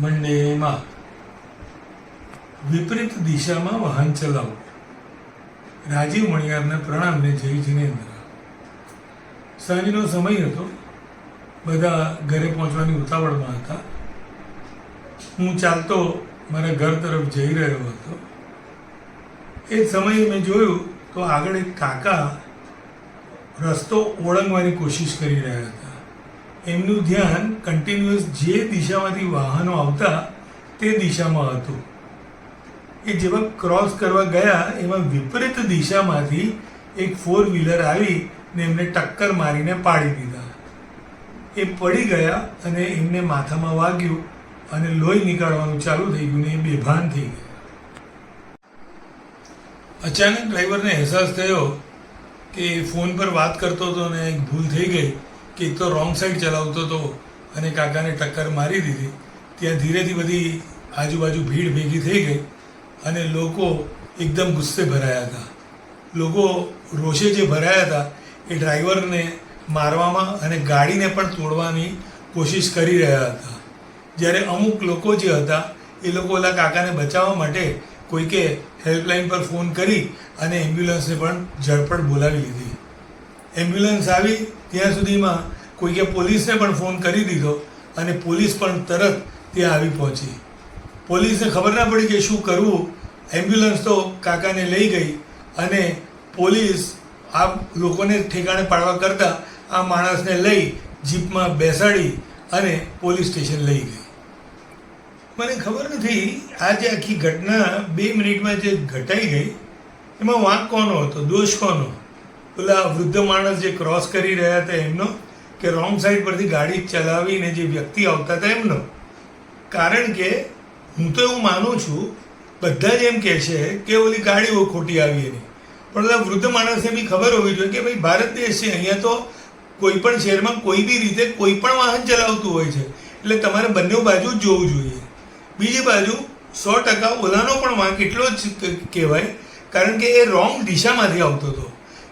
મંડેમાં વિપરીત દિશામાં વાહન ચલાવવું રાજીવ મણિયારના પ્રણામને જય જિનેન્દ્ર. સાંજનો સમય હતો. બધા ઘરે પહોંચવાની ઉતાવળમાં હતા. હું ચાલતો મારા ઘર તરફ જઈ રહ્યો હતો. એ સમયે મેં જોયું તો આગળ એક કાકા રસ્તો ઓળંગવાની કોશિશ કરી રહ્યા હતા. એમનું ધ્યાન કન્ટિન્યુઅસ જે દિશામાંથી વાહનો આવતા તે દિશામાં હતું. એ જેવા ક્રોસ કરવા ગયા એમાં વિપરીત દિશામાંથી એક ફોર વ્હીલર આવી ને એમને ટક્કર મારીને પાડી દીધા. એ પડી ગયા અને એમને માથામાં વાગ્યું અને લોહી નીકાળવાનું ચાલુ થઈ ગયું ને એ બેભાન થઈ ગયા. અચાનક ડ્રાઈવરને અહેસાસ થયો કે ફોન પર વાત કરતો હતો ને એક ભૂલ થઈ ગઈ. કે એક તો રોંગ સાઈડ ચલાવતો હતો અને કાકાને ટક્કર મારી દીધી. ત્યાં ધીરેથી બધી આજુબાજુ ભીડ ભેગી થઈ ગઈ અને લોકો એકદમ ગુસ્સે ભરાયા હતા. લોકો રોષે જે ભરાયા હતા એ ડ્રાઈવરને મારવામાં અને ગાડીને પણ તોડવાની કોશિશ કરી રહ્યા હતા. જ્યારે અમુક લોકો જે હતા એ લોકો ઓલા કાકાને બચાવવા માટે કોઈકે હેલ્પલાઇન પર ફોન કરી અને એમ્બ્યુલન્સને પણ ઝડપટ બોલાવી લીધી. એમ્બ્યુલન્સ આવી, ત્યાં સુધીમાં કોઈકે પોલીસને પણ ફોન કરી દીધો અને પોલીસ પણ તરત ત્યાં આવી પહોંચી. પોલીસને ખબર ના પડી કે શું કરવું. એમ્બ્યુલન્સ તો કાકાને લઈ ગઈ અને પોલીસ આ લોકોને ઠેકાણે પાડવા કરતાં આ માણસને લઈ જીપમાં બેસાડી અને પોલીસ સ્ટેશન લઈ ગઈ. મને ખબર નથી આ જે આખી ઘટના બે મિનિટમાં જે ઘટાઈ ગઈ, એમાં વાંક કોનો હતો? દોષ કોનો? પેલા વૃદ્ધ માણસ જે ક્રોસ કરી રહ્યા હતા એમનો, કે રોંગ સાઈડ પરથી ગાડી ચલાવીને જે વ્યક્તિ આવતા હતા એમનો. કારણ કે હું તો એવું માનું છું, બધા જ એમ કહે છે કે ઓલી ગાડીઓ ખોટી આવી એની. પણ ઓલા વૃદ્ધ માણસને બી ખબર હોવી જોઈએ કે ભાઈ ભારત દેશ છે અહીંયા તો કોઈ પણ શહેરમાં કોઈ બી રીતે કોઈ પણ વાહન ચલાવતું હોય છે. એટલે તમારે બંને બાજુ જોવું જોઈએ. બીજી બાજુ સો ટકા ઓલાનો પણ વાંક એટલો જ કહેવાય, કારણ કે એ રોંગ દિશામાંથી આવતો હતો.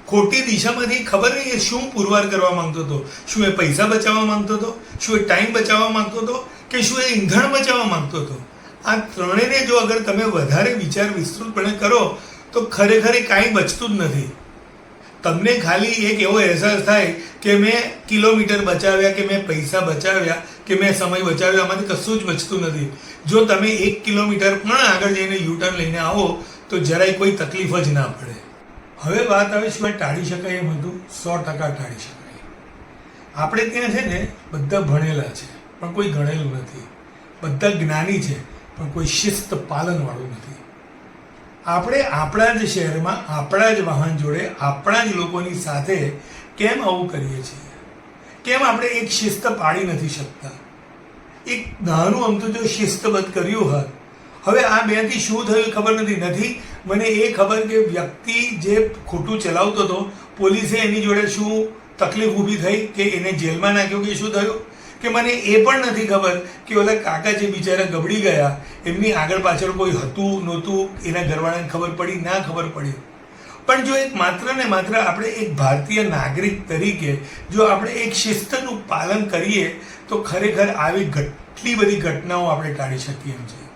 ખોટી દિશામાંથી ખબર નહીં એ શું પુરવાર કરવા માંગતો હતો? શું એ પૈસા બચાવવા માંગતો હતો? શું એ ટાઈમ બચાવવા માંગતો હતો? કે શું એ ઈંધણ બચાવવા માંગતો હતો? આ ત્રણેયને જો અગર તમે વધારે વિચાર વિસ્તૃતપણે કરો, તો ખરેખર કાંઈ બચતું જ નથી. તમને ખાલી એક એવો અહેસાસ થાય કે મેં કિલોમીટર બચાવ્યા, કે મેં પૈસા બચાવ્યા, કે મેં સમય બચાવ્યો, આમાંથી કશું જ બચતું નથી. જો તમે એક કિલોમીટર પણ આગળ જઈને યુટર્ન લઈને આવો, તો જરાય કોઈ તકલીફ જ ના પડે. હવે વાત આવે શું ટાળી શકાય એ બધું, સો ટકા ટાળી શકાય. આપણે ત્યાં છે ને, બધા ભણેલા છે, પણ કોઈ ગણેલું નથી. બધા જ્ઞાની છે, પણ કોઈ શિસ્ત પાલનવાળું નથી. આપણે આપણા જ શહેરમાં, આપણા જ વાહન જોડે, આપણા જ લોકોની સાથે કેમ આવું કરીએ છીએ? કેમ આપણે એક શિસ્ત પાડી નથી શકતા? એક નાનું અમથું જો શિસ્તબદ્ધ કર્યું હોત, હવે આ બેથી શું થયું ખબર નથી. નથી મને એ ખબર કે વ્યક્તિ જે ખોટું ચલાવતો હતો, પોલીસે એની જોડે શું તકલીફ ઊભી થઈ કે એને જેલમાં નાખ્યો કે શું થયું? કે મને એ પણ નથી ખબર કે ઓલા કાકા જે બિચારા ગબડી ગયા, એમની આગળ પાછળ કોઈ હતું, નહોતું, એના ઘરવાળાને ખબર પડી, ના ખબર પડી. પણ જો એક માત્ર ને માત્ર આપણે એક ભારતીય નાગરિક તરીકે, જો આપણે એક શિસ્તનું પાલન કરીએ, તો ખરેખર આવી ઘટલી બધી ઘટનાઓ આપણે ટાળી શકીએ એમ છે.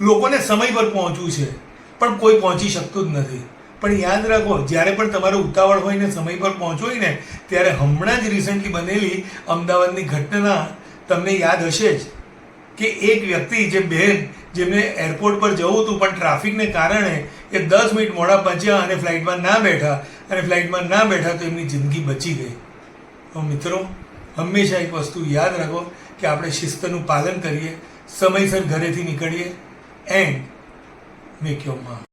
લોકોને સમય પર પહોંચવું છે. પણ કોઈ પહોંચી શકતું જ નથી. પણ યાદ રાખો, જ્યારે પણ તમારો ઉતાવળ હોય ને સમય પર પહોંચો ને, ત્યારે હમણાં જ રિસન્ટલી બનેલી અમદાવાદની ઘટના તમને યાદ હશે જ કે એક વ્યક્તિ, જે બહેન જેમને એરપોર્ટ પર જવું હતું, પણ ટ્રાફિકને કારણે એ દસ મિનિટ મોડા પહોંચ્યા અને ફ્લાઇટમાં ના બેઠા, અને ફ્લાઇટમાં ના બેઠા તો એમની જિંદગી બચી ગઈ. તો મિત્રો, હંમેશા એક વસ્તુ યાદ રાખો કે આપણે શિસ્તનું પાલન કરીએ, સમયસર ઘરેથી નીકળીએ એન્ડ meio que uma